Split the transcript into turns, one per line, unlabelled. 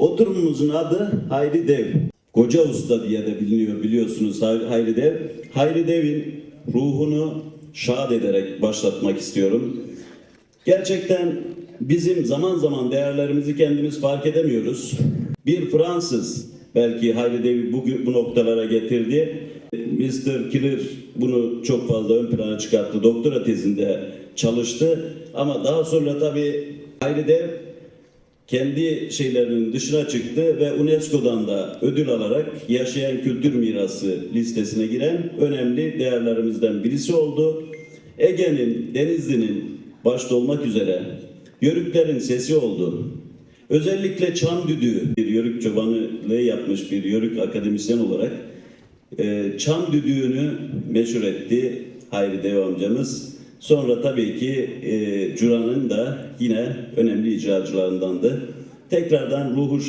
Oturumumuzun adı Hayri Dev. Koca Usta diye de biliniyor biliyorsunuz Hay- Hayri Dev. Hayri Dev'in ruhunu şad ederek başlatmak istiyorum. Gerçekten bizim zaman zaman değerlerimizi kendimiz fark edemiyoruz. Bir Fransız belki Hayri Dev'i bugün bu noktalara getirdi. Mr. Killer bunu çok fazla ön plana çıkarttı. Doktora tezinde çalıştı. Ama daha sonra tabii Hayri Dev kendi şeylerinin dışına çıktı ve UNESCO'dan da ödül alarak yaşayan kültür mirası listesine giren önemli değerlerimizden birisi oldu. Ege'nin, Denizli'nin başta olmak üzere yörüklerin sesi oldu. Özellikle çam düdüğü, bir yörük çobanlığı yapmış bir yörük akademisyen olarak e, çam düdüğünü meşhur etti Hayri Dev amcamız. Sonra tabii ki e, Cura'nın da yine önemli icracılarındandı. Tekrardan ruhu